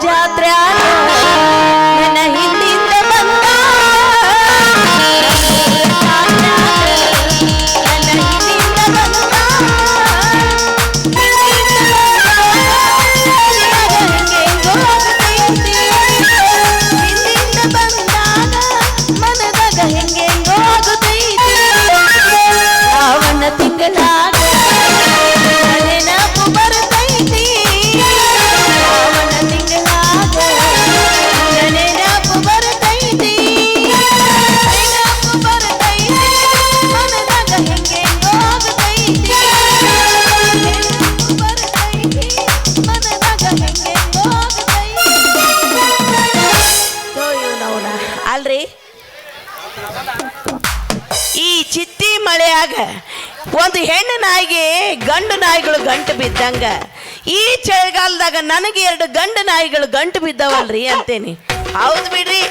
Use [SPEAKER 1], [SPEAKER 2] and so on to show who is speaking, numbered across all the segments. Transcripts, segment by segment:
[SPEAKER 1] ಜಾತ್ರೆ ಈ ಚಿತ್ತಿ ಮಳೆಯಾಗ ಒಂದು ಹೆಣ್ಣು ನಾಯಿಗೆ ಗಂಡು ನಾಯಿಗಳು ಗಂಟು ಬಿದ್ದಂಗ. ಈ ಚಳಿಗಾಲದಾಗ ನನಗೆ ಎರಡು ಗಂಡು ನಾಯಿಗಳು ಗಂಟು ಬಿದ್ದವಲ್ರಿ ಅಂತೇನಿ. ಹೌದು ಬಿಡ್ರಿ.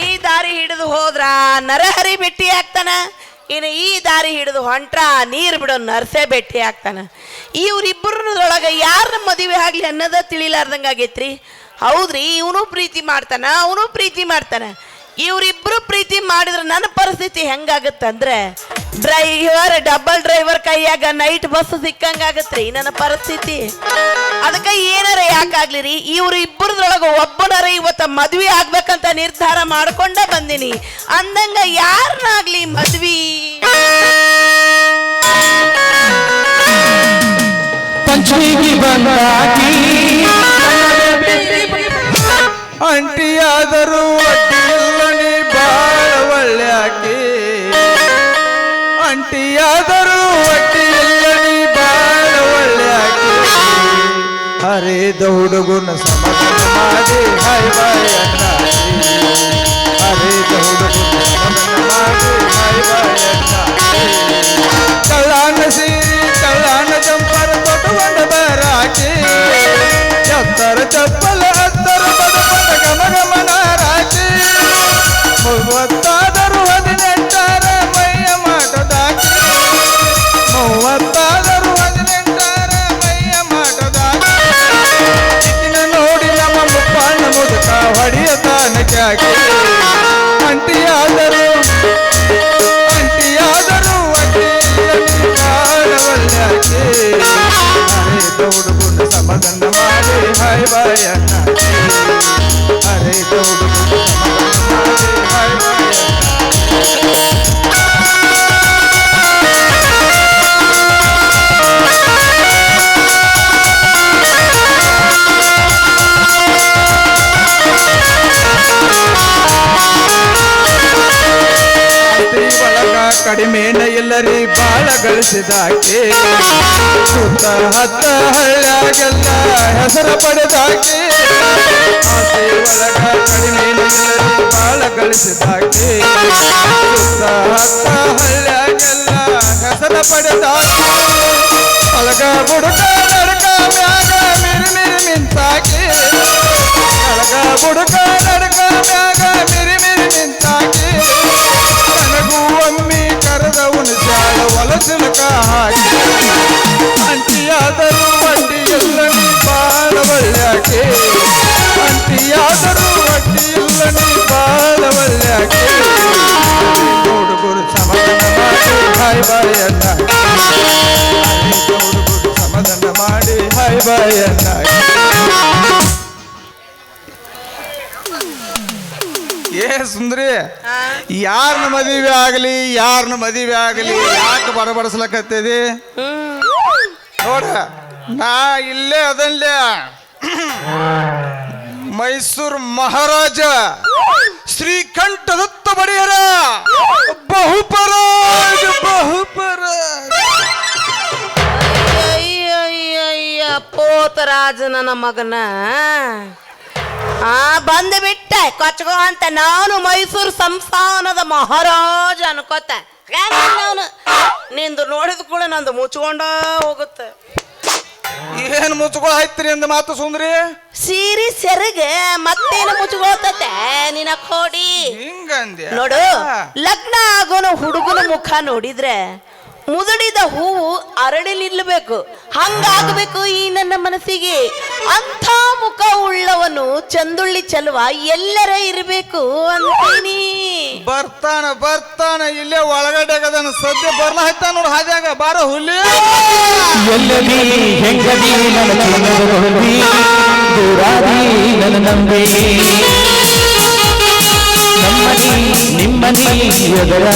[SPEAKER 1] ಈ ದಾರಿ ಹಿಡಿದು ಹೋದ್ರ ನರಹರಿ ಬಿಟ್ಟಿ ಆಗ್ತಾನ. ಇನ್ನು ಈ ದಾರಿ ಹಿಡಿದು ಹೊಂಟ್ರ ನೀರು ಬಿಡೋ ನರ್ಸೆ ಭೇಟಿ ಆಗ್ತಾನ. ಇವ್ರಿಬ್ಬರದೊಳಗೆ ಯಾರನ್ನ ಮದುವೆ ಆಗ್ಲಿ ಅನ್ನೋದ ತಿಳಿಲಾರ್ದಂಗ ಆಗೈತ್ರಿ ಹೌದ್ರಿ, ಇವನು ಪ್ರೀತಿ ಮಾಡ್ತಾನ, ಅವನು ಪ್ರೀತಿ ಮಾಡ್ತಾನ. ಇವರಿಬ್ರು ಪ್ರೀತಿ ಮಾಡಿದ್ರೆ ನನ್ನ ಪರಿಸ್ಥಿತಿ ಹೆಂಗಾಗತ್ತಂದ್ರೆ ಡ್ರೈವರ್ ಡಬಲ್ ಡ್ರೈವರ್ ಕೈಯಾಗ ನೈಟ್ ಬಸ್ ಸಿಕ್ಕಂಗಾಗತ್ರಿ ನನ್ನ ಪರಿಸ್ಥಿತಿ. ಅದಕ್ಕೆ ಏನಾರ ಯಾಕಾಗ್ಲಿ ರೀ ಇವ್ರು ಇಬ್ಬರದ್ರೊಳಗ ಒಬ್ಬನರ ಇವತ್ತ ಮದ್ವೆ ಆಗ್ಬೇಕಂತ ನಿರ್ಧಾರ ಮಾಡ್ಕೊಂಡ ಬಂದಿನಿ. ಅಂದಂಗ ಯಾರನ್ನಾಗ್ಲಿ ಮದ್ವಿ?
[SPEAKER 2] ಅಂಟಿಯಾದರೂ ಹುಡುಗನ ಸಮಾಧಾನ ಮಾಡಿ. ಹಾಯ್ ಬಾಯ್ ಅಣ್ಣಾಚಿ ಹೊಡೆಯತಾನ ಕ್ಯಾಕಿ ಅಂಟಿಯಾದರೂ ಅಂಟಿಯಾದರೂ ಅಡ್ಡಿಯಲ್ಲಿ ಕಾಣವಲ್ಯಾಕೆ ಅರೆ ಹುಡುಗುಂಡ ಸಮಾಧಾನ ಮಾಡಿ ಹಾಯ್ ಬಾಯ್ ಗಳಿಸಿದಾಕೆ. ಸುತ್ತ ಹತ್ತ ಹಳ್ಳಿಯಾಗೆಲ್ಲ ಹೆಸರ ಪಡೆದಾಕೆ. ಆಸ್ತಿ ಒಳಗ ಕಡಿಮೆ ಬಾಳ ಗಳಿಸಿದಾಕೆ. ಸುತ್ತ ಹತ್ತ ಹಳ್ಳಿಯಾಗೆಲ್ಲ ಹೆಸರ ಪಡೆದಾಕೆ. ಒಳಗ ಬುಡಕ ನಡಕ ಮ್ಯಾಗ ಮಿರಿ ಮಿರಿ ಮಿಂತಾಕೆ. ಒಳಗ ಬುಡಕ ಸಮಾಧಾನ ಮಾಡಿ ಏ ಸುಂದ್ರಿ ಯಾರನ್ನ ಮದುವೆ ಆಗಲಿ ಯಾರನ್ನ ಮದುವೆ ಆಗಲಿ, ಯಾಕೆ ಬಡಬಡಿಸ್ಲಕತ್ತಿದಿ ನೋಡ, ನಾ ಇಲ್ಲೇ ಅದನ್ಲೇ. ಮೈಸೂರು ಮಹಾರಾಜ, ಶ್ರೀಕಂಠದತ್ತ ಬಡಿಯರ ಬಹುಪರ ಬಹುಪರ
[SPEAKER 1] ಅಯ್ಯಯ್ಯಯ್ಯ ಪೋತರಾಜ ನನ್ನ ಮಗನ. ಆ, ಬಂದು ಬಿಟ್ಟೆ, ಕೊಚ್ಕೋ ಅಂತ ನಾನು ಮೈಸೂರು ಸಂಸ್ಥಾನದ ಮಹಾರಾಜ ಅನ್ಕೋತ. ನಾನು ನಿಂದು ನೋಡಿದ ಕೂಡ ನಂದು ಮುಚ್ಕೊಂಡ ಹೋಗುತ್ತೆ.
[SPEAKER 2] ಏನ್ ಮುಚ್ಕೊ ಆಯ್ತ್ರಿ ಅಂದ ಮಾತು ಸುಂದ್ರಿ?
[SPEAKER 1] ಸೀರಿ ಸೆರಗೆ ಮತ್ತೇನು ಮುಚ್ಕೊಳ್ತತೆ ನಿನ್ನ ಕೋಡಿ?
[SPEAKER 2] ಹಿಂಗಂದ್ಯ?
[SPEAKER 1] ನೋಡು ಲಗ್ನ ಆಗೋನು ಹುಡುಗನ ಮುಖ ನೋಡಿದ್ರೆ ಮುದುಡಿದ ಹೂವು ಅರಳಿ ನಿಲ್ಲಬೇಕು. ಹಂಗಾಗಬೇಕು ಈ ನನ್ನ ಮನಸ್ಸಿಗೆ. ಅಂಥ ಮುಖ ಉಳ್ಳವನು ಚಂದುಳ್ಳಿ ಚಲುವ ಎಲ್ಲರ ಇರಬೇಕು ಅಂತೀನಿ.
[SPEAKER 2] ಬರ್ತಾನ ಬರ್ತಾನ. ಇಲ್ಲೇ ಒಳಗಡೆ ಅದನ್ನ ಸದ್ಯ ಬರ್ಲಾಯ್ತ ನೋಡು ಹಾದ್ಯಾಗ. ಬಾರ ಹುಲಿ.
[SPEAKER 3] ಎಲ್ಲದಿ ಹೆಂಗದಿ ನನ್ನ ಚಿನ್ನದ ಹೊಂದಿ ದೂರಾದಿ ನನ್ನ ನಂಬಿ. ನಮ್ಮನಿ ನಿಮ್ಮನಿ ಎದರ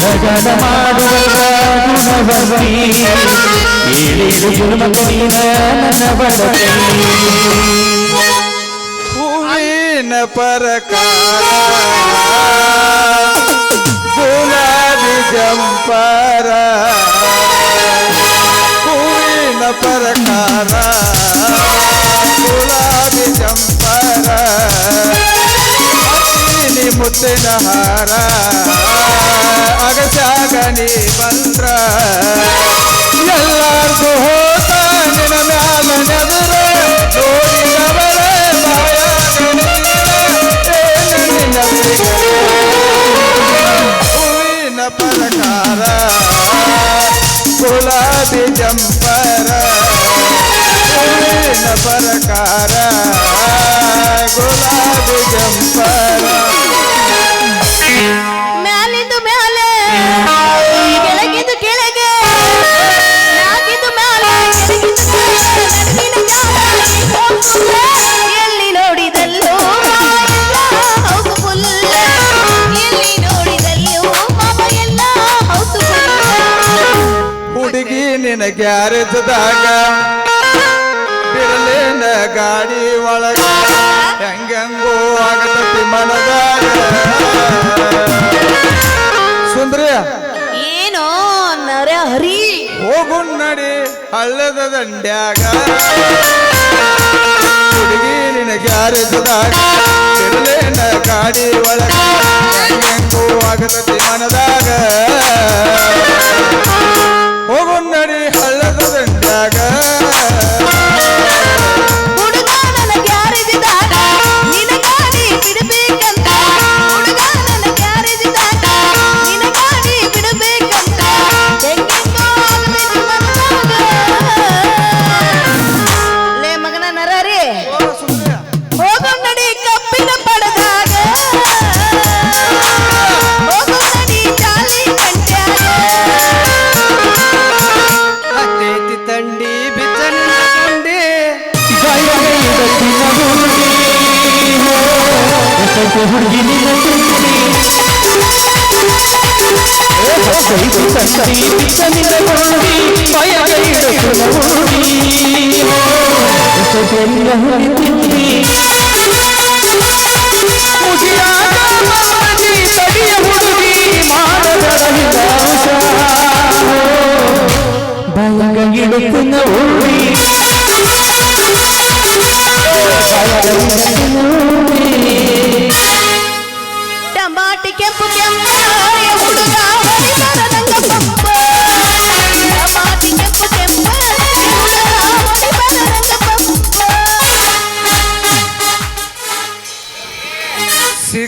[SPEAKER 3] ಗುಣಗಾನ ಮಾಡುವ ಗುಣವರ್ತಿ ಏಳೇಳು ಗುಣಮಗಳಿನ ನನ್ನ ಬಡತಿ
[SPEAKER 2] ಹೂವಿನ ಪರಕಾರ, ಗುಲಾಬಿ ಜಂಪರ. ಹೂವಿನ ಪರಕಾರ, ಗುಲಾಬಿ ಜಂಪರ. ಹತ್ತೀನಿ ಮುತ್ತಿನ ಹಾರ. ಅಗಸಾಗ ನೀ ಬಂದ್ರ. ಎಲ್ಲಾರ್ಗೂ ಹೋತ ನಿನ್ನ ಮ್ಯಾಲ ನೆದರ. ನೋಡಿದವರ? ಹೂವಿನ ಪರಕಾರ ಗುಲಾಬಿ ಜಂಪರ ಹೂವಿನ ಪರಕಾರ ಗುಲಾಬಿ ಜಂಪರ. ಹುಡುಗಿ ನಿನ ಗ್ಯಾರೇಜ್ದಾಗ ಬಿಡಲೇನ ಗಾಡಿ ಒಳಗ ಹೆಂಗಂಗೋ ಆಗತತಿ ಮನದಾಗ. ಸುಂದ್ರಿಯ
[SPEAKER 1] ಏನೋ ನರ ಹರಿ
[SPEAKER 2] ಹೋಗು ನಡಿ. ಹಳ್ಳದ ದಂಡ್ಯಾಗ ಹುಡುಗಿ ನಿನ ಗ್ಯಾರೇಜ್ದಾಗ ಇರಲೇನ ಗಾಡಿ ಒಳಗ. ಹೆಂಗೂ ಆಗತತಿ ಮನದಾಗ.
[SPEAKER 3] ಮಮ್ಮದಿ ತಡಿಯ
[SPEAKER 1] ಟಮಾಟಿ ಕೆಂಪು ಕೆಂಪಾಯ ಹುಡುಗ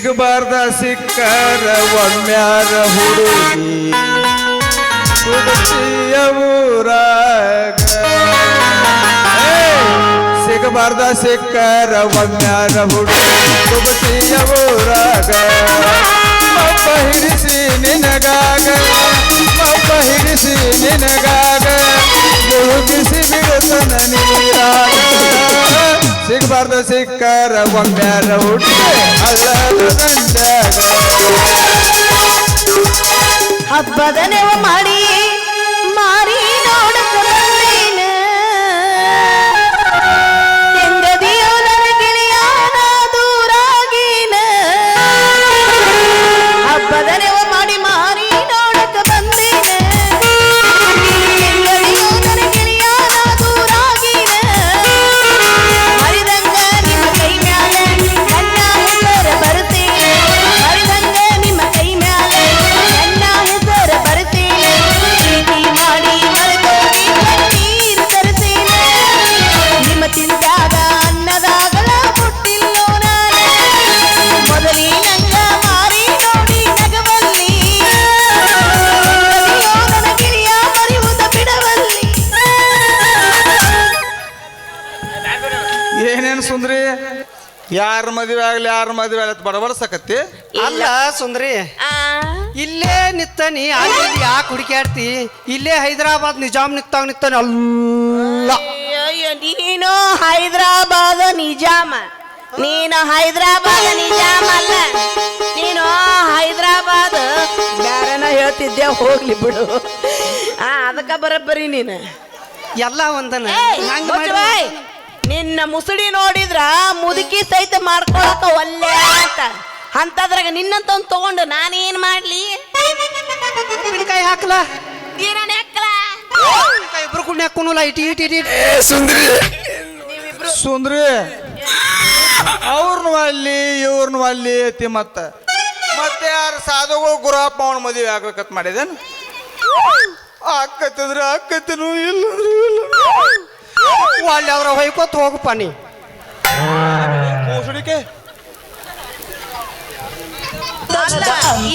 [SPEAKER 2] ಸಿಗಬಾರ್ದ ಸಿಕ್ಕರ ಒಮ್ಮ್ಯಾರ ಹುಡುಗಿ ಕುದಸಿಯ ಊರಾಗ ಏ, ಸಿಗಬಾರ್ದ ಸಿಕ್ಕರ ಒಮ್ಮ್ಯಾರ ಹುಡುಗಿ ಕುದಸಿಯ ಊರಾಗ ಮಬ್ಬ ಹಿಡಿಸಿ ನಿನಗಾಗ ಮಬ್ಬ ಹಿಡಿಸಿ ನಿನಗಾಗ ಮುಳುಗಿಸಿ ಬಿಡುತ್ತನ ನೀರಾಗ ಸಿಗಬಾರ್ದ ಸಿಕ್ಕರ ಒಮ್ಮ್ಯಾರ ಹುಟ್ಟಿ ಅಲ್ಲದ ದಂಡಾಗ
[SPEAKER 1] ಹಬ್ಬದ ನೆವ ಮಾಡಿ
[SPEAKER 2] ಮದುವೆ ಆಗ್ಲಿ ಯಾರ ಮದುವೆ ಆಗ್ಲಿ ಬಡಬಡ್ಸಕತ್ತಿ
[SPEAKER 4] ಅಲ್ಲ ಸುಂದ್ರಿ
[SPEAKER 1] ಆ,
[SPEAKER 4] ಇಲ್ಲೇ ನಿತ್ತನಿ ಅಲ್ಲಿ ಯಾಕೆ ಹುಡುಕ್ಯಾಡ್ತಿ ಇಲ್ಲೇ ಹೈದರಾಬಾದ್ ನಿಜಾಮ್ ನಿತ್ತಾಗ ನಿತ್ತಾನೆ ಅಲ್ಲ.
[SPEAKER 1] ಅಯ್ಯಯ್ಯೋ, ನೀನು ಹೈದರಾಬಾದ್ ನಿಜಾಮ. ನೀನು ಹೈದರಾಬಾದ್ ನಿಜಾಮ ಅಲ್ಲ. ನೀನು ಹೈದರಾಬಾದ್ ಬ್ಯಾರೇನ ಹೇಳ್ತಿದ್ದೆ ಹೋಗ್ಲಿ ಬಿಡು. ಆ ಅದಕ್ಕ ಬರಬ್ಬರಿ ನೀನು.
[SPEAKER 4] ಎಲ್ಲ ಒಂದನ.
[SPEAKER 1] ಏಯ್,
[SPEAKER 4] ಹಂಗ್
[SPEAKER 1] ಮುಚ್ಚು
[SPEAKER 4] ಮಾಡಿ
[SPEAKER 1] ಬಾಯ್. ನಿನ್ನ ಮುಸುಡಿ ನೋಡಿದ್ರ ಮುದುಕಿ ಸಹಿತ ಮಾಡ್ಕೊಳಕ ಒಲ್ಲೆ ಅಂತ. ಅಂತದ್ರಾಗ ನಿನ್ನಂತ ಒಂದು ತಗೊಂಡು ನಾನೇನ್ ಮಾಡ್ಲಿ?
[SPEAKER 4] ಉಪ್ಪಿನಕಾಯಿ ಹಾಕ್ಲ.
[SPEAKER 1] ನೀನ ಹಾಕ್ಲ?
[SPEAKER 4] ಉಪ್ಪಿನಕಾಯಿ ಇಬ್ರು ಕುಣ್ಣ ಹಾಕೋನಲ್ಲ ಇಟಿ ಇಟಿ ಇಟಿ
[SPEAKER 2] ಸುಂದ್ರಿ. ಅವ್ರನ್ನು ಅಲ್ಲಿ ಇವ್ರನ್ನು ಅಲ್ಲಿ ಐತಿ ಮತ್ತ. ಮತ್ತೆ ಯಾರು ಸಾಧುಗಳು ಗುರಪ್ಪ ಅವನ ಮದುವೆ ಆಗ್ಬೇಕಂತ ಮಾಡಿದೇನು? ಆಕತ್ತಿದ್ರೆ ಆಕತ್ತಿನೂ ಇಲ್ಲ
[SPEAKER 4] ಇಲ್ಲ ಅವ್ರ ಹೊಯ್ಕೋತ ಹೋಗಪ್ಪ ನೀ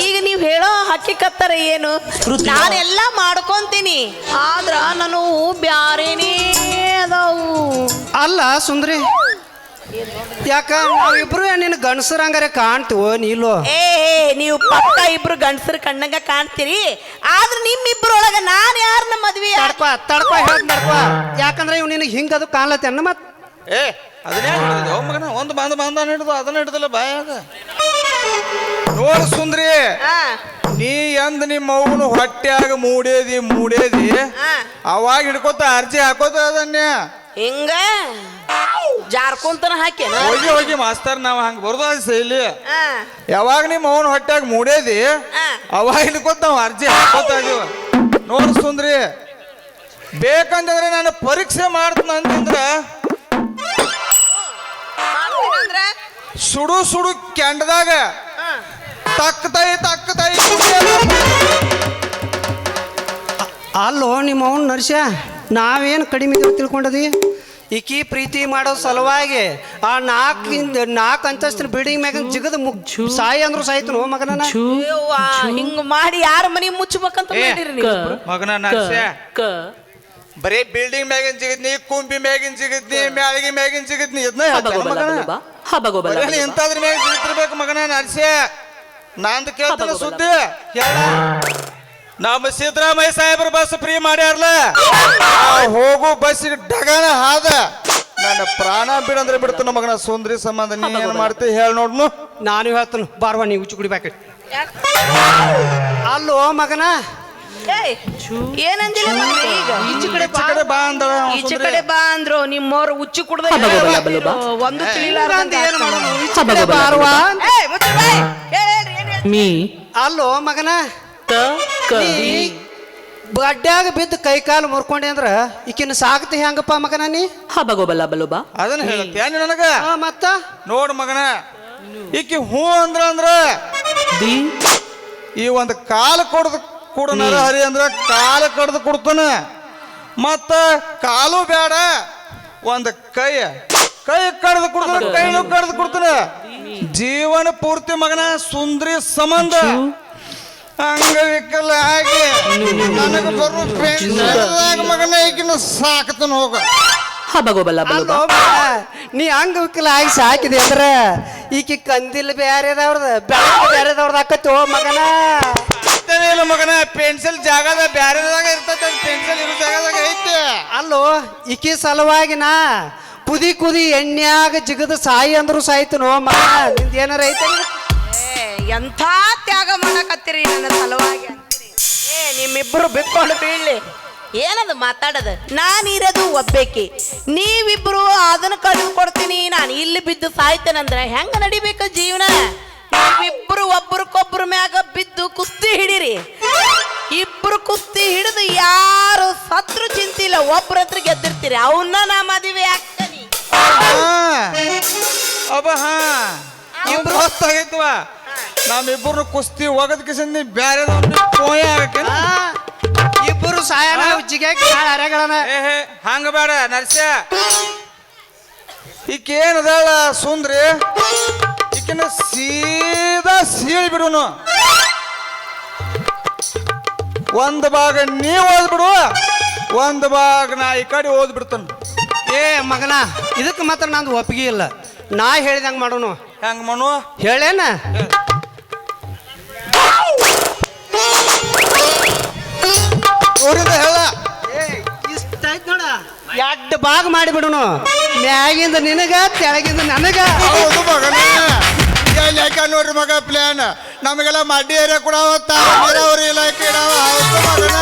[SPEAKER 1] ಈಗ ನೀವ್ ಹೇಳೋ ಹಕ್ಕಿ ಕತ್ತರ ಏನು ನಾನೆಲ್ಲ ಮಾಡ್ಕೊಂತೀನಿ. ಆದ್ರ ನಾನು ಬ್ಯಾರೇನೇ ಅದಾವು.
[SPEAKER 4] ಅಲ್ಲ ಸುಂದ್ರಿ. ಯಾಕ? ನಾವಿಬ್ರು ನಿನ್ನ ಗಂಡಸರಂಗಾರೆ ಕಾಣ್ತೀವೋ? ನೀಲೋ.
[SPEAKER 1] ಏ ನೀವು ಪಕ್ಕ ಇಬ್ರು ಗಂಡಸರು ಕಣ್ಣಂಗ ಕಾಣ್ತೀರಿ. ಆದ್ರೆ ನಿಮ್ಮಿಬ್ರೊಳಗ ನಾನು ಯಾರನ್ನ ಮದ್ವೆ
[SPEAKER 4] ತಡ್ಪ ತಡ್ಪ ಹೇಳ್ ನಡ್ಪ ಯಾಕಂದ್ರೆ ಇವ್ ನಿನಗೆ ಹಿಂಗದು ಕಾಣ್ಲತ್ತೇನ ಮತ್?
[SPEAKER 2] ಏ ಅದನ್ನೇ ಹಿಡಿದು ಮಗನ ಒಂದು ಬಂದ ಬಂದ ಹಿಡಿದು ಅದನ್ನ ಹಿಡಿದಲ್ಲ ಬಾಯಾಗ ನೋಡು ಸುಂದ್ರಿ.
[SPEAKER 1] ಆ,
[SPEAKER 2] ನೀ ಎಂದ ನಿಮ್ಮ ಮಗನು ಹೊಟ್ಯಾಗ ಮೂಡೇದಿ ಮೂಡೇದಿ
[SPEAKER 1] ಆ.
[SPEAKER 2] ಅವಾಗ ಹಿಡ್ಕೋತ ಅರ್ಜಿ ಹಾಕೋತ ಅದನ್ನೇ.
[SPEAKER 1] ಹಿಂಗ? ಜಾರ್ಕೊಂತನ ಹಾಕಿ
[SPEAKER 2] ಹೋಗಿ ಹೋಗಿ ಮಾಸ್ತರ್ ನಾವ್ ಹಂಗ ಬರ್ದ ಇಲ್ಲಿ
[SPEAKER 1] ಆ,
[SPEAKER 2] ಯಾವಾಗ ನಿಮ್ಮ ಅವನ ಹೊಟ್ಟೆಗ್ ಮೂಡೇದಿ?
[SPEAKER 1] ಆ.
[SPEAKER 2] ಅವಾಗ ನಾವು ಅರ್ಜಿ ಹಾಕೋತ ಇದೀವ ನೋಡು ಸುಂದ್ರಿ. ಬೇಕಂತಂದ್ರೆ ನಾನು ಪರೀಕ್ಷೆ ಮಾಡ್ತೀನಿ ಅಂತಂದ್ರ
[SPEAKER 1] ಮಾಡ್ತೀನಂದ್ರ?
[SPEAKER 2] ಸುಡು ಸುಡು ಕೆಂಡದಾಗ
[SPEAKER 1] ಆ.
[SPEAKER 2] ತಕ್ಕತಾಯಿ ತೈ
[SPEAKER 4] ಅಲ್ಲೋ ನಿಮ್ಮ ಅವ್ನ ನರ್ಸ ನಾವೇನು ಕಡಿಮೆ ತಿಳ್ಕೊಂಡದಿ? ಈಕಿ ಪ್ರೀತಿ ಮಾಡೋ ಸಲುವಾಗಿ ಆ ನಾಲ್ಕಿಂದ ನಾಲ್ಕು ಅಂತಸ್ತಿನ ಬಿಲ್ಡಿಂಗ್ ಮ್ಯಾಗ ಜಿಗದ ಮುಗ್ ಸಾಯಿ ಅಂದ್ರು ಸಾಯ್ತು ಮಗನ
[SPEAKER 1] ಹಿಂಗ್ ಮಾಡಿ ಯಾರ ಮನೆ ಮುಚ್ಚಬೇಕಂತ?
[SPEAKER 2] ಮಗನ ನರ್ಸ್ಯ ಬರೀ ಬಿಲ್ಡಿಂಗ್ ಮ್ಯಾಗಿನ ಸಿಗದ್ನಿ ಕುಂಬಿ ಮ್ಯಾಗಿನ ಸಿಗದ್ನಿ ಮ್ಯಾಳಿಗೆ ಮ್ಯಾಗಿನ ಸಿಗದ್ನಿ ಇದನ್ನ ಇಂಥದ್ರ ಮ್ಯಾಗ ಸಿಗ್ತಿರ್ಬೇಕು ಮಗನ ನರ್ಸೆ ನಂದು ಕೇಳ್ತಾನ ಸುದ್ದಿ? ಹೇಳ. ನಮ್ಮ ಸಿದ್ದರಾಮಯ್ಯ ಸಾಹೇಬ್ರ ಬಸ್ ಫ್ರೀ ಮಾಡ್ಯಾರಲ್ಲ ಆ ಹೋಗು ಬಸ್ಸಿಗೆ ಡಗನ ಹಾದ. ನನ್ನ ಪ್ರಾಣ ಬಿಡಂದ್ರೆ ಬಿಡ್ತು ಮಗನ ಸುಂದರಿ ಸಂಬಂಧ. ನೀ ಏನ್ ಮಾಡ್ತಿ ಹೇಳ ನೋಡ್ನು.
[SPEAKER 4] ನಾನು ಹೇಳ್ತೇನೆ ಬಾರ್ವ ನೀವು ಉಚ್ಚು ಕುಡಿಬೇಕ. ಅಲ್ಲೋ ಮಗನ?
[SPEAKER 1] ಏಯ್, ಏನಂದಿಲ್ಲ ಮಗನೇ ಈಗ?
[SPEAKER 4] ಈಚೆ ಕಡೆ
[SPEAKER 2] ಈಚೆ ಕಡೆ ಬಾ ಅಂದಳ ಅವ
[SPEAKER 1] ಈಚೆ
[SPEAKER 2] ಸುಂದ್ರಿ.
[SPEAKER 1] ಕಡೆ ಬಾ ಅಂದ್ರು ನಿಮ್ಮವ್ರು ಉಚ್ಚು ಕುಡ್ದ ಒಂದು ತಿಳಿಲಾರ್ದಂಗ
[SPEAKER 4] ಏನು ಮಾಡೋದು? ಈಚೆ ಕಡೆ ಬಾರ್ವಾ
[SPEAKER 1] ಏಯ್, ಮುಚ್ಚು ಬಾಯ್. ಹೇಳ್, ಹೇಳ್ರಿ, ಏನ್ ಹೇಳ್ತೀರಿ?
[SPEAKER 3] ಮೀ.
[SPEAKER 4] ಅಲ್ಲೋ ಮಗನ?
[SPEAKER 3] ತ
[SPEAKER 4] ಕವಿ ಬಡ್ಡ್ಯಾಗ ಬಿದ್ದು ಕೈ ಕಾಲು ಮುರ್ಕೊಂಡೆ ಅಂದ್ರ ಈಕಿನ ಸಾಕ್ತಿ ಹೆಂಗಪ್ಪ ಮಗನ ನೀ?
[SPEAKER 3] ಹಬಗೋಬಲ್ಲ ಬಲುಬಾ.
[SPEAKER 2] ಅದನ್ನ ಹೇಳತ್ತೆ ಏನ್ ನನಗ?
[SPEAKER 4] ಆ, ಮತ್ತ?
[SPEAKER 2] ನೋಡ್ ಮಗನ ಈಕಿ ಹೂ ಅಂದ್ರ ಅಂದ್ರ
[SPEAKER 3] ದಿ.
[SPEAKER 2] ಈ ಒಂದು ಕಾಲು ಕೊಡದ ಕೊಡನಾರ ಹರಿ ಅಂದ್ರ ಕಾಲು ಕಡ್ದು ಕೊಡ್ತಾನ. ಮತ್ತ ಕಾಲು ಬೇಡ ಒಂದು ಕೈ ಕೈ ಕಡ್ದು ಕೊಡ್ತಾನ ಕೈನು ಕಡ್ದು ಕೊಡ್ತಾನ. ಜೀವನ ಪೂರ್ತಿ ಮಗನ ಸುಂದ್ರಿ ಸಂಬಂಧ ಅಂಗವಿಕಲ ಆಗಿ ನನಗೆ ಬರುವ ಪೆನ್ಷನ್ದಾಗ ಮಗನ ಈಗಿನ ಸಾಕತನ ಹೋಗ.
[SPEAKER 3] ಹಬಗೋಬಲ್ಲ
[SPEAKER 4] ನೀ ಅಂಗವಿಕಲ ಆಗಿ ಸಾಕಿದೆ ಅಂದ್ರ ಈಕೆ ಕಂದಿಲ್ ಬ್ಯಾರೆದವ್ರದ ಬೆಳಕು ಬ್ಯಾರೆದವ್ರದ ಆಕತಿ ಓ ಮಗನ?
[SPEAKER 2] ಇಲ್ಲ ಮಗನ ಪೆನ್ಸಿಲ್ ಜಾಗದ ಬ್ಯಾರೆದಾಗ ಇರ್ತೈತೆ ಪೆನ್ಸಿಲ್ ಇರೋ ಜಾಗದಾಗ ಐತೆ.
[SPEAKER 4] ಅಲ್ಲೋ ಈಕೆ ಸಲುವಾಗಿ ನಾ ಕುದಿ ಕುದಿ ಎಣ್ಣ್ಯಾಗ ಜಿಗದ ಸಾಯಿ ಅಂದ್ರು ಸಾಯ್ತು ನೋ ಮಗ ನಿಂದ ಏನಾರ ಐತೆ
[SPEAKER 1] ಏ, ಎಂಥ ತ್ಯಾಗ ಮಾಡಕತ್ತೀರಿ ನನ್ನ ಸಲುವಾಗಿ ಅಂತೀರಿ. ಏ ನಿಮ್ಮಿಬ್ರು ಬಿಕ್ಕೊಂಡು ಬೀಳ್ಲಿ ಏನದು ಮಾತಾಡೋದು? ನಾನಿರೋದು ಒಬ್ಬೇಕಿ. ನೀವಿಬ್ರು ಅದನ್ನ ಕಡಿದು ಕೊಡ್ತೀನಿ ನಾನು ಇಲ್ಲಿ ಬಿದ್ದು ಸಾಯ್ತೇನಂದ್ರೆ ಹೆಂಗ ನಡಿಬೇಕು ಜೀವನ? ನೀವಿಬ್ರು ಒಬ್ರಕೊಬ್ರ ಮ್ಯಾಗ ಬಿದ್ದು ಕುಸ್ತಿ ಹಿಡೀರಿ. ಇಬ್ರು ಕುಸ್ತಿ ಹಿಡಿದು ಯಾರು ಸತ್ರು ಚಿಂತಿಲ್ಲ ಒಬ್ರ ಹತ್ರ ಗೆದ್ದಿರ್ತೀರಿ. ಅವನ್ನ ನಾ ಮದುವೆ ಆಗ್ತೀನಿ.
[SPEAKER 2] ಅಬ್ಬ ಹಾ. ಇಬ್ರು ಹೊತ್ತಾಗೈತವ ನಮ್ಮಿಬ್ಬರು ಕುಸ್ತಿ ಹೋಗದಕ್ಕೆ ಕಿಸಂದಿ ಬ್ಯಾರೆ ಪೋಯ
[SPEAKER 4] ಇಬ್ಬರು ಸಾಯನ ಕಾಳ ಅರೆಗಳನ.
[SPEAKER 2] ಹಂಗ ಬೇಡ ನರ್ಸ ಈಕೇನದಾಳ ಸುಂದ್ರಿ? ಈಕಿನ ಸೀದಾ ಸೀಳ್ ಬಿಡುನು. ಒಂದ್ ಭಾಗ ನೀ ಓದ್ಬಿಡು ಒಂದ್ ಭಾಗ ನಾ ಈ ಕಡೆ ಓದ್ಬಿಡ್ತಾನ
[SPEAKER 4] ಏ ಮಗನ ಇದಕ್ಕೆ ಮಾತ್ರ ನಂದು ಒಪ್ಪಿಗೆ ಇಲ್ಲ. ನಾ ಹೇಳಿದಂಗ ಮಾಡೋನು.
[SPEAKER 2] ಹೆಂಗ್ ಮನು?
[SPEAKER 4] ಹೇಳೇನ?
[SPEAKER 2] ಊರಿಂದ ಹೇಳ.
[SPEAKER 4] ಇಷ್ಟ ಆಯ್ತು ನೋಡ. ಎರಡು ಭಾಗ ಮಾಡಿಬಿಡುನು. ಮ್ಯಾಗಿಂದ ನಿನಗ ತೆಳಗಿಂದ ನನಗ.
[SPEAKER 2] ಹೌದು ಮಗನೇ. ಯಾಕೆ ನೋಡ್ರಿ ಮಗ ಪ್ಲಾನ್ ನಮಗೆಲ್ಲ ಮಡ್ಡಿ ಏರಿಯಾ ಕೂಡ ನೀರಾವರಿ ಇಲಾಖೆ ಇಡಾವ. ಹೌದು ಮಗನ.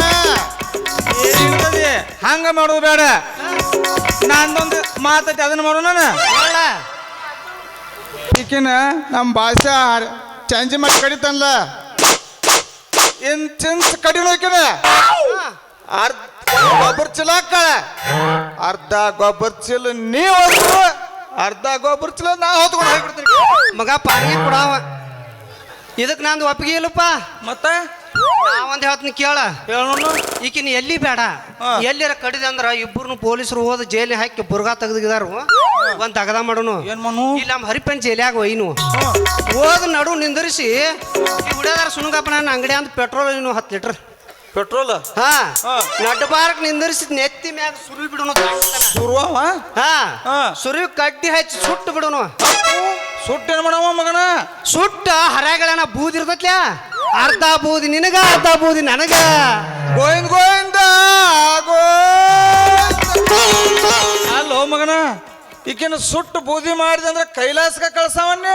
[SPEAKER 2] ಹಂಗ ಮಾಡುದು ಬೇಡ. ನಾನೊಂದು ಮಾತೈತಿ ಅದನ್ನ ಮಾಡೋಣ ಈಕಿನ ನಮ್ಮ ಭಾಷೆ ಚೇಂಜ್ ಮಾಡಿ ಕಡಿತನ್ಲ. ಇನ್ ಚಿನ್ಸ್ ಕಡಿನ ಈಕಿನ? ಅರ್ಧ ಗೊಬ್ಬರ ಚೀಲ ಹಾಕಾಳ ಅರ್ಧ ಗೊಬ್ಬರ ಚಲ ನೀ ಹೊತ್ತು ಅರ್ಧ ಗೊಬ್ಬರ ಚಲ ನಾ ಹೊತ್ಕೊಂಡು ಹೋಗ್ಬಿಡ್ತೀನಿ.
[SPEAKER 4] ಮಗ ಪಾರ್ಗೆ ಕೊಡವ ಇದಕ್ಕೆ ನಂದು ಒಪ್ಪಿಗೆ ಇಲ್ಲಪ್ಪ.
[SPEAKER 2] ಮತ್ತೆ?
[SPEAKER 4] ನಾ ಒಂದ್ ಹೇಳ್ತೀನಿ ಕೇಳ.
[SPEAKER 2] ಹೇಳೋಣ
[SPEAKER 4] ಈಕಿನ ಎಲ್ಲಿ ಬೇಡ. ಎಲ್ಲಿರ ಕಡಿದ ಅಂದ್ರ ಇಬ್ಬರನ್ನು ಪೊಲೀಸರು ಹೋದ ಜೈಲಿ ಹಾಕಿ ಬುರ್ಗಾ ತೆಗ್ದಿದಾರು. ಒಂದ್ ತಗದ ಮಾಡೋನು.
[SPEAKER 2] ಏನ್ ಮನು?
[SPEAKER 4] ಇಲ್ಲ ನಮ್ಮ ಹರಿಪನ್ ಜೈಲಿಯಾಗ ಒಯ್ನು. ಹೋದ ನಡು ನಿಂದರಿಸಿ ಸುಣಗಪ್ಪ ನನ್ನ ಅಂಗಡಿ ಅಂತ ಪೆಟ್ರೋಲ್ ಇನ್ನು ಹತ್ತು ಲೀಟರ್
[SPEAKER 2] ಪೆಟ್ರೋಲ್?
[SPEAKER 4] ಹಾ.
[SPEAKER 2] ಹಾ.
[SPEAKER 4] ನಡ್ಡ ನಿಂದಿರಿಸಿ ನೆತ್ತಿ ಮ್ಯಾಗ ಸುರಿ ಬಿಡೋನು ಸುರುವ
[SPEAKER 2] ಶುರುವವ
[SPEAKER 4] ಹಾ.
[SPEAKER 2] ಸುರಿ
[SPEAKER 4] ಕಟ್ಟಿ ಕಡ್ಡಿ ಹಚ್ಚಿ ಸುಟ್ಟು ಬಿಡೋನು.
[SPEAKER 2] ಸುಟ್ಟೇನ್ ಮಾಡವ ಮಗನ?
[SPEAKER 4] ಸುಟ್ಟ ಹರಗಳನ್ನ ಬೂದಿ ಇರ್ತತ್ಲ್ಯಾ ಅರ್ಧ ಬೂದಿ ನಿನಗ ಅರ್ಧ ಬೂದಿ ನನಗ.
[SPEAKER 2] ಗೋವಿಂದ ಗೋವಿಂದ ಅಲ್ಲೋ ಮಗನ ಈಕಿನ ಸುಟ್ಟು ಬೂದಿ ಮಾಡಿದೆ ಅಂದ್ರೆ ಕೈಲಾಸಕ ಕಳ್ಸಾವನ್ಯ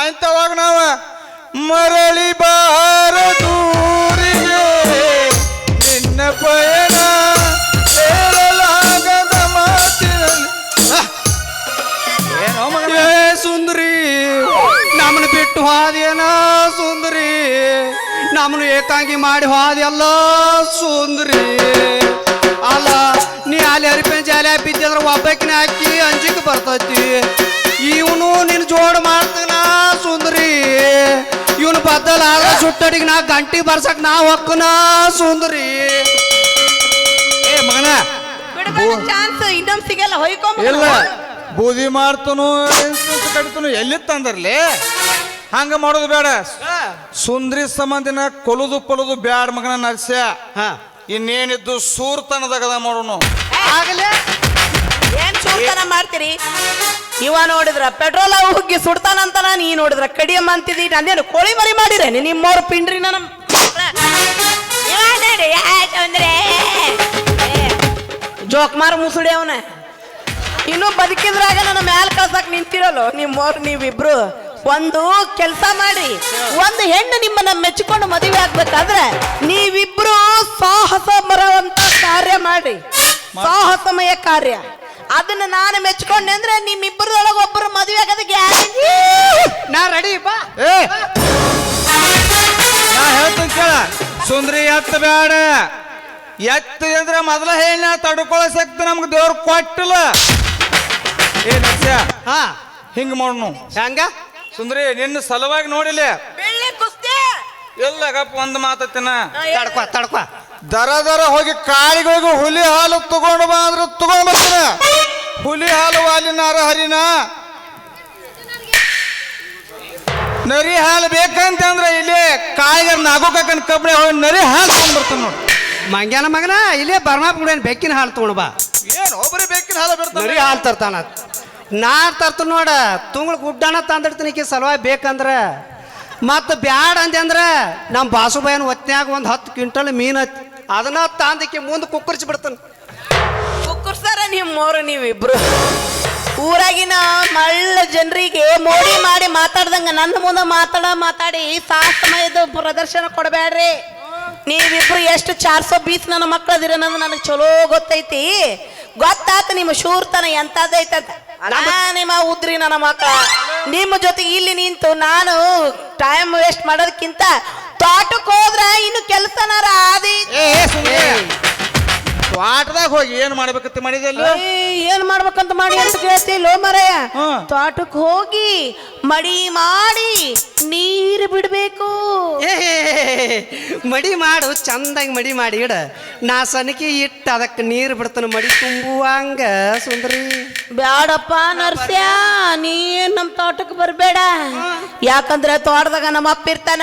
[SPEAKER 2] ಅಂತವಾಗ ನಾವ ಮರಳಿ ಬಾರ ದೂರಿಗೆ ನಿನ್ನ ಪಯಣ ಹೇಳಲಾಗದ ಮಾತಿನಲ್ಲಿ.
[SPEAKER 4] ಸುಂದರಿ ನಮ್ಮನ್ನು ಬಿಟ್ಟು ಹಾದಿಯನ ಸುಂದರಿ. ನಮ್ಮನ್ನು ಏಕಾಂಗಿ ಮಾಡಿ ಹೋದೆಲ್ಲ ಸುಂದರಿ. ಅಲ್ಲ ನೀ ಅಲ್ಲಿ ಅರಿಪಿನ ಜಾಲಿ ಬಿದ್ದಿದ್ರೆ ಒಬ್ಬಕಿನ ಹಾಕಿ ಅಂಜಿಕ್ ಬರ್ತೈತಿ. ಇವನು ನಿನ್ನ ಜೋಡ್ ಮಾಡ್ತಾನ ಸುಂದರಿ. ಇವನು ಬದ್ದಲ ಆಗ ಸುಟ್ಟಡಿಗೆ ನಾ ಗಂಟಿ ಬರ್ಸಕ್ ನಾ ಹೊಕ್ಕನ ಸುಂದರಿ.
[SPEAKER 2] ಏ ಮಗನ
[SPEAKER 1] ಚಾನ್ಸ್ ಸಿಗಲ್ಲ ಹೊಯ್ಕೊಂಬ
[SPEAKER 2] ಇಲ್ಲ. ಬೂದಿ ಮಾಡ್ತನು ಕಡಿತನು ಎಲ್ಲಿ ತಂದರ್ಲಿ ಹಂಗ ಮಾಡೋದು ಬೇಡ. ಸುಂದ್ರಿ ಸಂಬಂಧಿನ ಕೊಲುದು ಪೊಲುದು ಬ್ಯಾಡ ಮಗನ ನರ್ಸ್ಯ.
[SPEAKER 4] ಹಾ.
[SPEAKER 2] ಇನ್ನೇನಿದ್ದು ಸೂರ್ತನದಾಗದ ಮಾಡೋನು.
[SPEAKER 4] ಆಗಲೇ?
[SPEAKER 1] ಏನ್ ಸೂರ್ತನ ಮಾಡ್ತೀರಿ? ಇವ ನೋಡಿದ್ರ ಪೆಟ್ರೋಲ್ ಹುಗ್ಗಿ ಸುಡ್ತಾನಂತ ನೀ ನೋಡಿದ್ರ ಕಡಿಯಮ್ಮ ಅಂತಿದಿ ನಂದೇನು ಕೋಳಿ ಮರಿ ಮಾಡಿದ್ರೆ ನಿಮ್ಮವ್ರ ಪಿಂಡ್ರಿ ನನ್ನ ಜೋಕ್ ಮಾರ ಮುಸುಡಿ ಅವನ. ಇನ್ನು ಬದುಕಿದ್ರಾಗ ನನ್ನ ಮ್ಯಾಲ ಕಳ್ಸಕ್ ನಿಂತಿರಲ್ಲ ನಿಮ್ಮವ್ರು ನೀವಿಬ್ರು. ಒಂದು ಕೆಲಸ ಮಾಡಿ ಒಂದು ಹೆಣ್ಣು ನಿಮ್ಮನ್ನ ಮೆಚ್ಚಿಕೊಂಡು ಮದುವೆ ಆಗ್ಬೇಕಾದ್ರೆ ನೀವಿಬ್ರು ಸಾಹಸ ಬರುವಂತ ಕಾರ್ಯ ಮಾಡಿ. ಸಾಹಸಮಯ ಕಾರ್ಯ. ಅದನ್ನ ನಾನು ಮೆಚ್ಕೊಂಡೆ ಅಂದ್ರೆ ನಿಮ್ಮಿಬ್ಬರದೊಳಗ ಒಬ್ಬರು ಮದುವೆ ಆಗದ ಗ್ಯಾರಂಟಿ
[SPEAKER 4] ನಾ ರೆಡಿ ಬಾ.
[SPEAKER 2] ಏ! ನಾ ಹೇಳ್ತೀನಿ ಕೇಳ. ಸುಂದ್ರಿ ಎತ್ತ ಬೇಡ ಎತ್ತ ಅಂದ್ರೆ ಮೊದಲ ಹೇಳ ತಡ್ಕೊಳ್ಳೋ ಶಕ್ತಿ ನಮ್ಗೆ ದೇವ್ರು ಕೊಟ್ಟಿಲ್ಲ. ಏ ನರ್ಸ್ಯ
[SPEAKER 4] ಹಾ.
[SPEAKER 2] ಹಿಂಗ್ ಮಾಡೋನು
[SPEAKER 4] ಹೆಂಗ?
[SPEAKER 2] ಸುಂದ್ರಿ ನಿನ್ನ ಸಲುವಾಗಿ ನೋಡಿಲ್ಲ ಎಲ್ಲ ಗಪ್ಪ ಒಂದು ಮಾತತ್ತಿನ
[SPEAKER 4] ತಡ್ಕೊ ತಡ್ಕೊ.
[SPEAKER 2] ದರ ದರ ಹೋಗಿ ಕಾಳಿಗೋಗಿ ಹುಲಿ ಹಾಲು ತಗೊಂಡು ಬಾ ಅಂದ್ರೆ ತಗೊಂಡ್ ಬರ್ತೀನ. ಹುಲಿ ಹಾಲು ವಾಲಿನ ನರ ಹರಿನ? ನರಿ ಹಾಲು ಬೇಕಂತ ಅಂದ್ರೆ ಇಲ್ಲಿ ಕಾಯಿಗೆ ನಾಗೋಕನ್ ಕಬ್ಬಣೆ ಹೋಗಿ ನರಿ ಹಾಲು ತಗೊಂಡ್ ಬರ್ತಾನೆ ನೋಡಿ.
[SPEAKER 4] ಮಂಗ್ಯಾನ ಮಗನ ಇಲ್ಲೇ ಬರ್ಮಾಪ್ ಕೂಡ ಬೆಕ್ಕಿನ ಹಾಲು ತಗೊಂಡು ಬಾ.
[SPEAKER 2] ಏನು ಒಬ್ಬರೇ ಬೆಕ್ಕಿನ ಹಾಲು ಬರ್ತಾನೆ
[SPEAKER 4] ನರಿ ಹಾಲು ತರ್ತಾನ. ನಾ ತರ್ತ ನೋಡ ತುಂಗಳ ಗುಡ್ಡನ ತಂದಿಡ್ತೀನಿ ಈಕಿ ಸಲುವಾಗಿ ಬೇಕಂದ್ರ. ಮತ್ತು ಬ್ಯಾಡ ಅಂದೆ ಅಂದ್ರ ನಮ್ಮ ಬಾಸುಬಾಯನ ಹೊತ್ನ್ಯಾಗ ಒಂದು ಹತ್ತು ಕ್ವಿಂಟಲ್ ಮೀನು ಅದನ್ನ ತಾಂದಿಕ್ಕೆ ಮುಂದೆ ಕುಕ್ಕರ್ಸಿ ಬಿಡ್ತಾನೆ.
[SPEAKER 1] ಕುಕ್ಕರ್ಸಾರ ನಿಮ್ಮವ್ರು ನೀವಿಬ್ರು. ಊರಾಗಿನ ಮಳ್ಳ ಜನರಿಗೆ ಮೋಡಿ ಮಾಡಿ ಮಾತಾಡ್ದಂಗ ನನ್ನ ಮುಂದೆ ಮಾತಾಡ ಮಾತಾಡಿ ಸಾಹಸಮಯದ ಪ್ರದರ್ಶನ ಕೊಡಬೇಡ್ರಿ ನೀವಿಬ್ರು ಎಷ್ಟು ಚಾರ್ಸೋ ಬೀಸ್ ನನ್ನ ಮಕ್ಕಳದಿರ ಅನ್ನೋದು ನನಗೆ ಚಲೋ ಗೊತ್ತೈತಿ. ಗೊತ್ತಾತ ನಿಮ್ಮ ಶೂರ್ತನ ಎಂತದೈತ ನಿಮ್ಮ ಉದ್ರಿ ನನ್ನ ಮಕ್ಕಳ ನಿಮ್ಮ ಜೊತೆ ಇಲ್ಲಿ ನಿಂತು ನಾನು ಟೈಮ್ ವೇಸ್ಟ್ ಮಾಡೋದಕ್ಕಿಂತ ತೋಟಕ್ಕೆ ಹೋದ್ರೆ ಇನ್ನು ಕೆಲಸನಾರ ಆದಿ
[SPEAKER 2] ಏ ವಾಟದಾಗ ಹೋಗಿ ಏನು ಮಾಡ್ಬೇಕಂತ ಮಾಡಿದಲ್ಲಿ
[SPEAKER 1] ಏನ್ ಮಾಡ್ಬೇಕಂತ ಮಾಡಿ ಅಂತ ಕೇಳ್ತಿ ಲೋ ಮರಯ?
[SPEAKER 2] ಹ್ಮ್.
[SPEAKER 1] ತೋಟಕ್ಕೆ ಹೋಗಿ ಮಡಿ ಮಾಡಿ ನೀರು ಬಿಡಬೇಕು.
[SPEAKER 4] ಏ ಮಡಿ ಮಾಡು ಚಂದಾಗಿ ಮಡಿ ಮಾಡಿ ಇಡ. ನಾ ಸನಕಿ ಇಟ್ಟು ಅದಕ್ಕೆ ನೀರು ಬಿಡ್ತಾನೆ ಮಡಿ ತುಂಬುವಂಗ ಸುಂದರಿ.
[SPEAKER 1] ಬ್ಯಾಡಪ್ಪ ನರ್ಸ್ಯ ನೀ ನಮ್ಮ ತೋಟಕ್ಕೆ ಬರಬೇಡ. ಯಾಕಂದ್ರೆ ತೋಟದಾಗ ನಮ್ಮ ಅಪ್ಪ ಏನು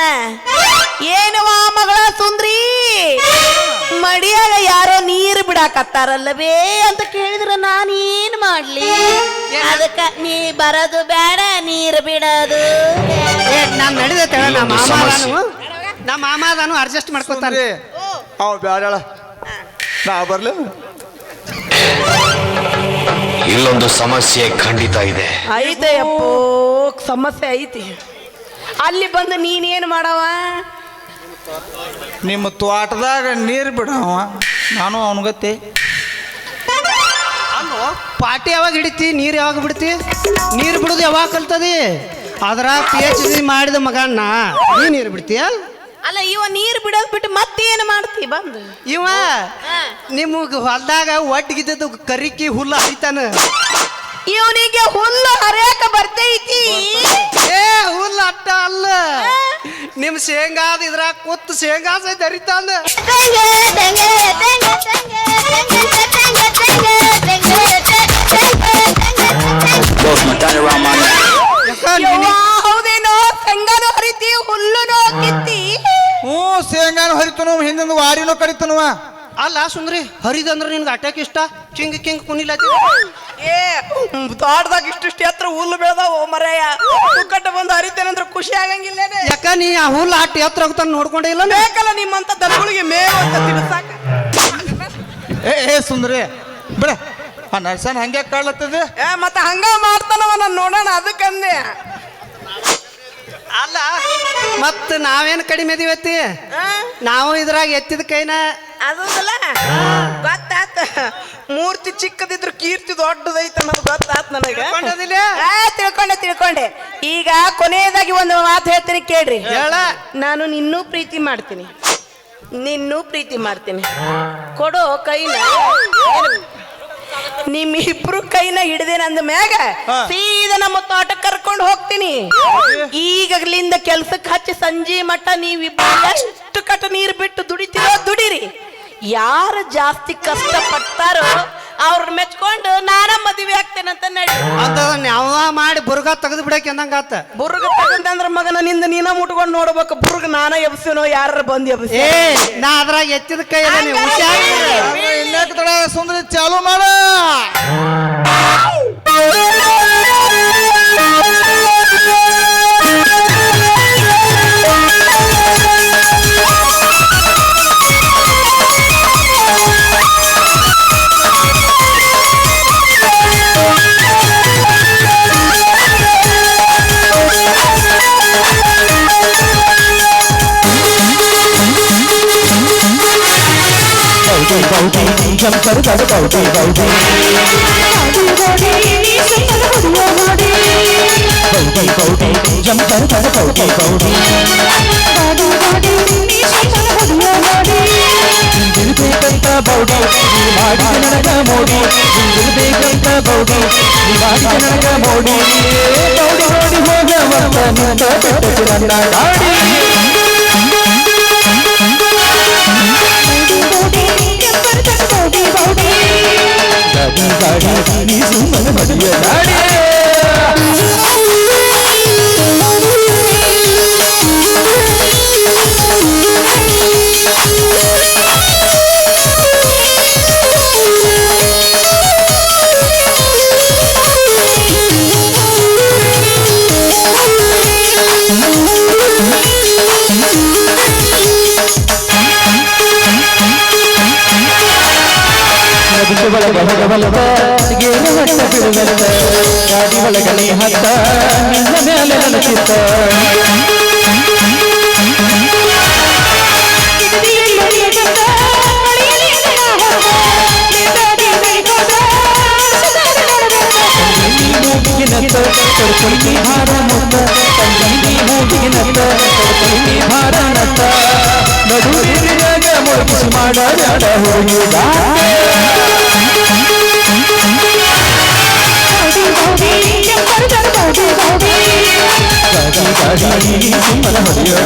[SPEAKER 1] ಏನವ ಮಗಳ ಸುಂದ್ರಿ? ಮಡಿಯಾಗ ಯಾರೋ ನೀರು ಬಿಡ ಬರಾಕತ್ತಾರಲ್ಲವೇ ಅಂತ ಕೇಳಿದ್ರ ನಾನೇನ್ ಏನ್ ಮಾಡ್ಲಿ? ಅದಕ್ಕ ನೀ ಬರದು ಬೇಡ ನೀರು ಬಿಡದು.
[SPEAKER 4] ಏ ನಾನು ನಡೆದೈತೆ ನಮ್ಮ ಮಾಮಾದಾನು. ನಮ್ಮ ಮಾಮ ಅದಾನು ಅಡ್ಜಸ್ಟ್ ಮಾಡ್ಕೊತಾನೆ
[SPEAKER 2] ಅವ್ ಬ್ಯಾಡ ನಾ ಬರ್ಲಿ.
[SPEAKER 5] ಇಲ್ಲೊಂದು ಸಮಸ್ಯೆ ಖಂಡಿತ ಇದೆ.
[SPEAKER 1] ಐತೆ ಅಪ್ಪೋ ಸಮಸ್ಯೆ ಐತಿ. ಅಲ್ಲಿ ಬಂದು ನೀನೇನು ಮಾಡವ?
[SPEAKER 2] ನಿಮ್ಮ ತೋಟದಾಗ ನೀರು ಬಿಡವ. ನಾನು ಅವನಿಗತ್ತೆ.
[SPEAKER 4] ಅಲ್ಲೋ ಪಾಟಿ ಯಾವಾಗ ಹಿಡಿತಿ? ನೀರು ಯಾವಾಗ ಬಿಡ್ತಿ? ನೀರು ಬಿಡೋದು ಯಾವಾಗ ಕಲ್ತದಿ? ಅದರ ಪಿ ಎಚ್ ಡಿ ಮಾಡಿದ ಮಗಣ್ಣ ನೀ ನೀರು ಬಿಡ್ತೀಯ?
[SPEAKER 1] ಅಲ್ಲ ಇವ ನೀರು ಬಿಡೋದ್ ಬಿಟ್ಟು ಮತ್ತೇನು ಮಾಡ್ತಿ? ಬಂದು.
[SPEAKER 4] ಇವ ನಿಮಗೆ ಹೊಲ್ದಾಗ ಒಟ್ಟಿಗಿದ್ದದ್ದು ಕರಿಕಿ ಹುಲ್ಲು ಹರಿತಾನ.
[SPEAKER 1] ಇವನಿಗೆ ಹುಲ್ಲು ಹರಿಯಾಕ ಬರ್ತೈತಿ
[SPEAKER 4] ಏ ಹುಲ್ಲು ಅಟ್ಟ ಅಲ್ಲ ನಿಮ್ ಶೇಂಗಾದ ಇದ್ರಾಗ ಕೂತ್ ಶೇಂಗಾ ಸಹಿತ ಹರಿತಾನ
[SPEAKER 1] ಹೌದೇನೋ ಶೇಂಗಾನು ಹರಿತಿ ಹುಲ್ಲುನು ಕಿತ್ತಿ
[SPEAKER 2] ಹ್ಞೂ ಶೇಂಗಾನು ಹರಿತನು ಹಿಂದಿನ ವಾರಿನೂ ಕಡಿತನುವ
[SPEAKER 4] ಅಲ್ಲ ಸುಂದ್ರಿ ಹರಿದಂದ್ರೆ ನಿನ್ಗೆ ಅಟ್ಯಾಕ್ ಇಷ್ಟ? ಕಿಂಗ್ ಕಿಂಗ್ ಕುನಿಲ
[SPEAKER 1] ಏ ತೋಟದಾಗ ಇಷ್ಟಿಷ್ಟು ಎತ್ತರ ಹುಲ್ಲು ಬೆಳೆದಾವ ಮರಯ್ಯ. ಕಟ್ಟ ಬಂದು ಹರಿತೇನಂದ್ರೆ ಖುಷಿ ಆಗಂಗಿಲ್ಲ
[SPEAKER 4] ಯಾಕ ನೀ ಆ ಹುಲ್ಲು ಅಟ್ಟ ಎತ್ತರ ಹೋಗ್ತಾನ ನೋಡ್ಕೊಂಡೇ ಇಲ್ಲ
[SPEAKER 1] ಬೇಕಲ್ಲ ನಿಮ್ಮಂತ ದನಗಳಿಗೆ ಮೇವು ಅಂತ ತಿನ್ಸಾಕ
[SPEAKER 2] ಏ ಏ ಸುಂದ್ರಿ ಬಿಡ. ಆ ನರ್ಸನ್ ಹಂಗೆ ಕಾಡ್ಲತ್ತದ
[SPEAKER 1] ಏ ಮತ್ತೆ ಹಂಗ ಮಾಡ್ತಾನವ ನಾನು ನೋಡೋಣ ಅದಕ್ಕಂದೆ
[SPEAKER 4] ಅಲ್ಲ ಮತ್ತೆ ನಾವೇನ್ ಕಡಿಮೆ ಇದೀವತ್ತಿ ನಾವು ಇದ್ರಾಗ ಎತ್ತಿದ ಕೈನ
[SPEAKER 1] ಅದಲ್ಲ ಗೊತ್ತಾತ. ಮೂರ್ತಿ ಚಿಕ್ಕದಿದ್ರು ಕೀರ್ತಿ ದೊಡ್ಡದೈತ ಅನ್ನೋದು ಗೊತ್ತಾತ್ ನನಗೆ. ಆ, ತಿಳ್ಕೊಂಡೆ ತಿಳ್ಕೊಂಡೆ. ಈಗ ಕೊನೆಯದಾಗಿ ಒಂದು ಮಾತು ಹೇಳ್ತೀನಿ ಕೇಳ್ರಿ.
[SPEAKER 4] ಹೇಳ.
[SPEAKER 1] ನಾನು ನಿನ್ನೂ ಪ್ರೀತಿ ಮಾಡ್ತೀನಿ. ನಿನ್ನೂ ಪ್ರೀತಿ ಮಾಡ್ತೀನಿ. ಕೊಡೋ ಕೈನ ನಿಮ್ ಇಬ್ರು ಕೈನ ಹಿಡ್ದೇನ ಅಂದ ಮ್ಯಾಗ ಸೀದಾ ನಮ್ಮ ತೋಟ ಕರ್ಕೊಂಡು ಹೋಗ್ತೀನಿ. ಈಗಲಿಂದ ಕೆಲ್ಸಕ್ಕೆ ಹಚ್ಚಿ ಸಂಜೆ ಮಟ್ಟ ನೀವಿಬ್ರು ಎಷ್ಟು ಕಟ ನೀರು ಬಿಟ್ಟು ದುಡಿತೀರೋ ದುಡಿರಿ. ಯಾರು ಜಾಸ್ತಿ ಕಷ್ಟ ಪಡ್ತಾರೋ ಅವ್ರನ್ನ ಮೆಚ್ಕೊಂಡು ನಾನ ಮದುವೆ ಆಗ್ತೇನಂತ ನಡಿ.
[SPEAKER 4] ಅದನ್ನ ಯಾವ ಮಾಡಿ ಬುರ್ಗ ತೆಗೆದು ಬಿಡಕ್ಕೆ ಅಂದಂಗಾತ
[SPEAKER 1] ಬುರ್ಗ ತಗಂತಂದ್ರ ಮಗನ ನಿಂದ ನೀನ ಮುಟ್ಕೊಂಡು ನೋಡ್ಬೇಕು. ಬುರ್ಗ ನಾನ ಎಬ್ಸಿನೋ ಯಾರ ಬಂದ್ ಎಬ್ಸಿ?
[SPEAKER 4] ಏ ನಾ ಅದ್ರಾಗ ಎತ್ತಿದ ಕೈ ಅದ ನೀವು ಹುಷಾರ್
[SPEAKER 2] ಇನ್ನೇಕ ತಡ ಸುಂದ್ರಿ ಚಾಲು ಮಾಡ
[SPEAKER 3] ಹಿಂದಿರ್ಬೇಕಂತ ಬೌಡಿ ನೀ ಮಾಡಿದ ನನಗ ಮೋಡಿ ಹಿಂದಿರ್ಬೇಕಂತ ಬೌಡಿ ನೀ ಮಾಡಿದ ನನಗ ಮೋಡಿ ಬೌಡಿ ಬೌಡಿ ಹೋಗವಂತ ನಿಂತ ಬೆಟ್ಟಕ್ಕೆ ನನ್ನ ಗಾಡಿ ಗಾಡಿ ಗಾಡಿ ನೀ ಸುಮ್ಮನೆ ಮಡಿಯ ಗಾಡಿ ನದಿಗೆ ಒಳಗ ಹೊಗವಲದ ಗೇರು ಹೊಟ್ಟ ಬಿಡುವಂತ ಗಾಡಿ ಒಳಗನೆ ಹತ್ತ ನಿನ್ನ ಮೇಲೆ ನನ್ನ ಚಿತ್ತ ಮೂಗಿನತ್ತ ಕಡ್ಕೊಳ್ತಿ ಹಾರ ಮುತ್ತ ತಂಗಿ ಮೂಗಿನತ್ತ ಕಡ್ಕೊಳ್ತಿ ಹಾರ ನತ್ತ ನಡು ನೀರಿನಾಗ ಮುಳುಗಿಸಿ ಮಾಡ ಬ್ಯಾಡ ಹುಡುಗ ಗಾಡಿ ಗಾಡಿ ಸುಮ್ಮನ ಹೊಡೆಯೋ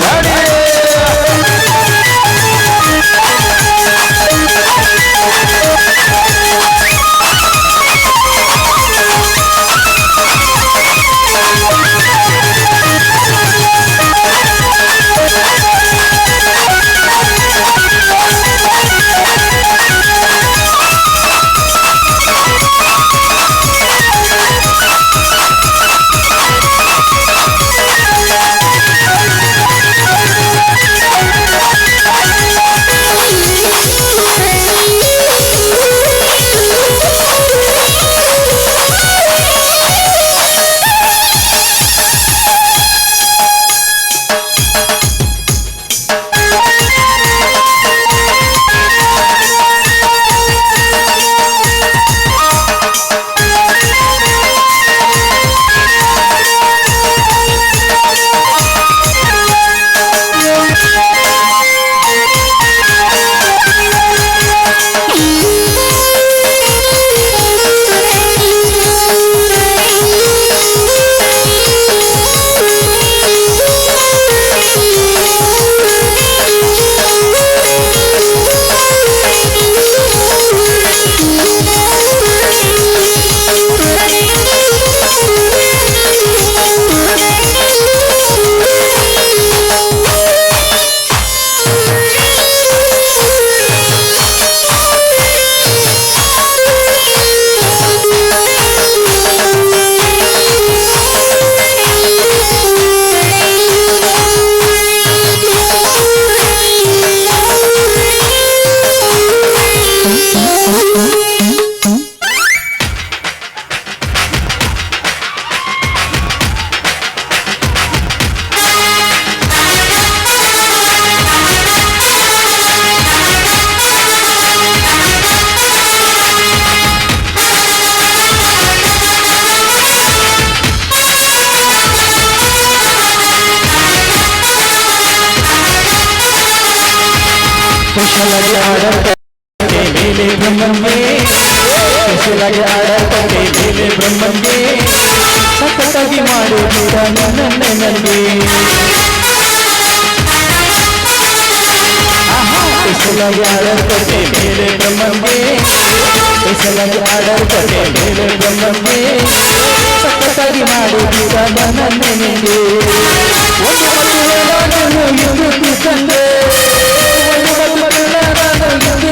[SPEAKER 3] ಬ್ರಹ್ಮನ್ಗೆ ಸ್ಪೆಷಲಾಗಿ ಆರ್ಡರ್ ಕೊಟ್ಟೆ ಮೇಲೆ ಬ್ರಹ್ಮನ್ಗೆ ಸಖತ್ತಾಗಿ ಮಾಡುತ್ತೀರ ನನ್ನ ನನಗೆ ಸ್ಪೆಷಲಾಗಿ ಆರ್ಡರ್ ಕೊಟ್ಟೆ ಮೇಲೆ ಬ್ರಹ್ಮನ್ಗೆ ಸ್ಪೆಷಲಾಗಿ ಆರ್ಡರ್ ಕೊಟ್ಟೆ ಮೇಲೆ ಮಾಡುತ್ತೀರ ನನ್ನ ನನಗೆ ಒಂದು ಮದುವೆ ನಾನು ಇದ್ದು ತಂದೆ ಮದುವೆ